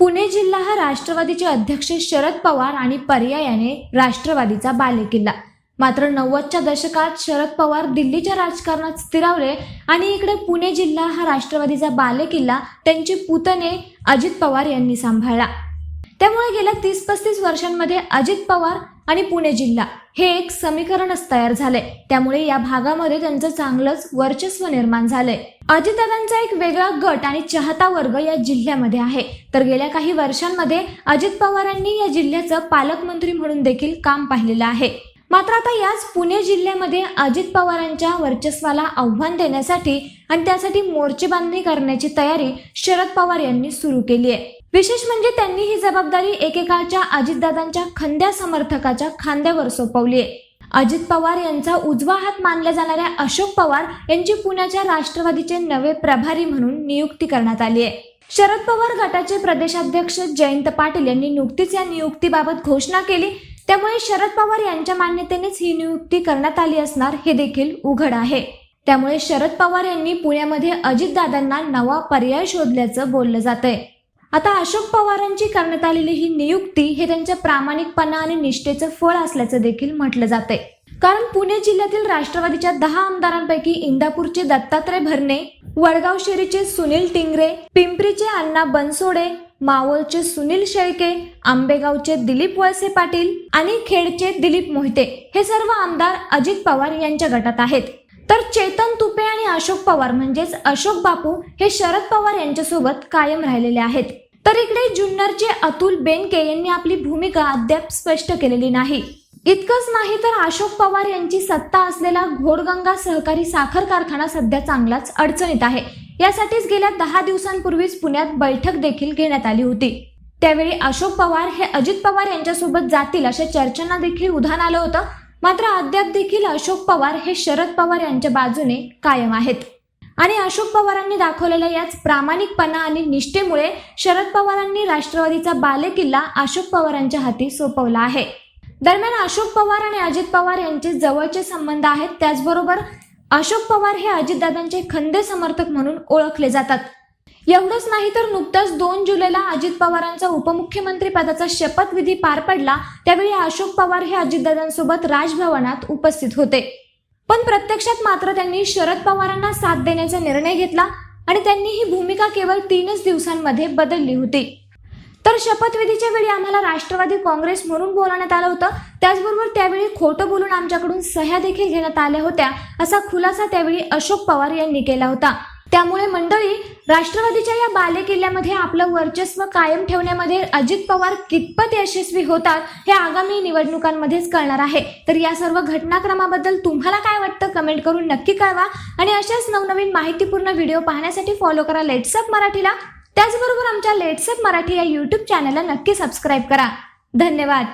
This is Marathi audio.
पुणे जिल्हा हा राष्ट्रवादीचे अध्यक्ष शरद पवार आणि पर्यायाने राष्ट्रवादीचा बालेकिल्ला. मात्र नव्वदच्या दशकात शरद पवार दिल्लीच्या राजकारणात स्थिरावले आणि इकडे पुणे जिल्हा हा राष्ट्रवादीचा बालेकिल्ला त्यांचे पुतणे अजित पवार यांनी सांभाळला. त्यामुळे गेल्या तीस पस्तीस वर्षांमध्ये अजित पवार आणि पुणे जिल्हा. हे एक समीकरणच तयार झालंय. त्यामुळे या भागामध्ये त्यांचं चांगलंच वर्चस्व निर्माण झालंय. अजितदादांचा एक वेगळा गट आणि चाहता वर्ग या जिल्ह्यामध्ये आहे. तर गेल्या काही वर्षांमध्ये अजित पवारांनी या जिल्ह्याचं पालकमंत्री म्हणून देखील काम पाहिलेलं आहे. मात्र आता याच पुणे जिल्ह्यामध्ये अजित पवारांच्या वर्चस्वाला आव्हान देण्यासाठी आणि त्यासाठी मोर्चे बांधणी करण्याची तयारी शरद पवार यांनी सुरू केली आहे. विशेष म्हणजे त्यांनी ही जबाबदारी एकेकाळच्या अजितदादांच्या खंद्या समर्थकाच्या खांद्यावर सोपवली आहे. अजित पवार यांचा उजवा हात मानल्या जाणाऱ्या अशोक पवार यांची पुण्याच्या राष्ट्रवादीचे नवे प्रभारी म्हणून नियुक्ती करण्यात आली आहे. शरद पवार गटाचे प्रदेशाध्यक्ष जयंत पाटील यांनी नुकतीच या नियुक्तीबाबत घोषणा केली. त्यामुळे शरद पवार यांच्या मान्यतेनेच ही नियुक्ती करण्यात आली असणार हे देखील उघड आहे. त्यामुळे शरद पवार यांनी पुण्यामध्ये अजितदादांना नवा पर्याय शोधल्याचं बोललं जातंय. आता अशोक पवारांची करण्यात आलेली ही नियुक्ती हे त्यांच्या प्रामाणिकपणा आणि निष्ठेचं फळ असल्याचं देखील म्हटलं जातंय. कारण पुणे जिल्ह्यातील राष्ट्रवादीच्या दहा आमदारांपैकी इंदापूरचे दत्तात्रय भरणे वडगाव शेरीचे सुनील टिंगरे पिंपरीचे अण्णा बनसोडे मावळचे सुनील शेळके आंबेगावचे दिलीप वळसे पाटील आणि खेडचे दिलीप मोहिते हे सर्व आमदार अजित पवार यांच्या गटात आहेत. तर चेतन तुपे आणि अशोक पवार म्हणजेच अशोक बापू हे शरद पवार यांच्यासोबत कायम राहिलेले आहेत. तर इकडे जुन्नरचे अतुल बेनके यांनी आपली भूमिका अद्याप स्पष्ट केलेली नाही. इतकंच नाही तर अशोक पवार यांची सत्ता असलेला घोडगंगा सहकारी साखर कारखाना सध्या चांगलाच अडचणीत आहे. यासाठीच गेल्या दहा दिवसांपूर्वीच पुण्यात बैठक देखील घेण्यात आली होती. त्यावेळी अशोक पवार हे अजित पवार यांच्यासोबत जातील अशा चर्चांना देखील उधाण आलं होतं. मात्र अद्याप देखील अशोक पवार हे शरद पवार यांच्या बाजूने कायम आहेत. आणि अशोक पवारांनी दाखवलेल्या याच प्रामाणिकपणा आणि निष्ठेमुळे शरद पवारांनी राष्ट्रवादीचा बालेकिल्ला अशोक पवारांच्या हाती सोपवला आहे. दरम्यान अशोक पवार आणि अजित पवार यांचे जवळचे संबंध आहेत. त्याचबरोबर अशोक पवार हे अजितदादांचे खंदे समर्थक म्हणून ओळखले जातात. एवढंच नाही तर नुकताच दोन जुलैला अजित पवारांचा उपमुख्यमंत्री पदाचा शपथविधी पार पडला. त्यावेळी अशोक पवार हे अजितदादांसोबत राजभवनात उपस्थित होते. पण प्रत्यक्षात मात्र त्यांनी शरद पवारांना साथ देण्याचा निर्णय घेतला आणि त्यांनी ही भूमिका केवळ तीनच दिवसांमध्ये बदलली होती. तर शपथविधीच्या वेळी आम्हाला राष्ट्रवादी काँग्रेस म्हणून बोलवण्यात आलं होतं. त्याचबरोबर त्यावेळी खोटं बोलून आमच्याकडून सह्या देखील घेण्यात आल्या होत्या असा खुलासा त्यावेळी अशोक पवार यांनी केला होता. त्यामुळे मंडळी राष्ट्रवादीच्या या बालेकिल्ल्यामध्ये आपलं वर्चस्व कायम ठेवण्यामध्ये अजित पवार कितपत यशस्वी होतात हे आगामी निवडणुकांमध्येच कळणार आहे. तर या सर्व घटनाक्रमाबद्दल तुम्हाला काय वाटतं कमेंट करून नक्की कळवा. आणि अशाच नवनवीन माहितीपूर्ण व्हिडिओ पाहण्यासाठी फॉलो करा लेट्सअप मराठीला. त्याचबरोबर आमच्या लेट्सअप मराठी या यूट्यूब चॅनलला नक्की सबस्क्राईब करा. धन्यवाद.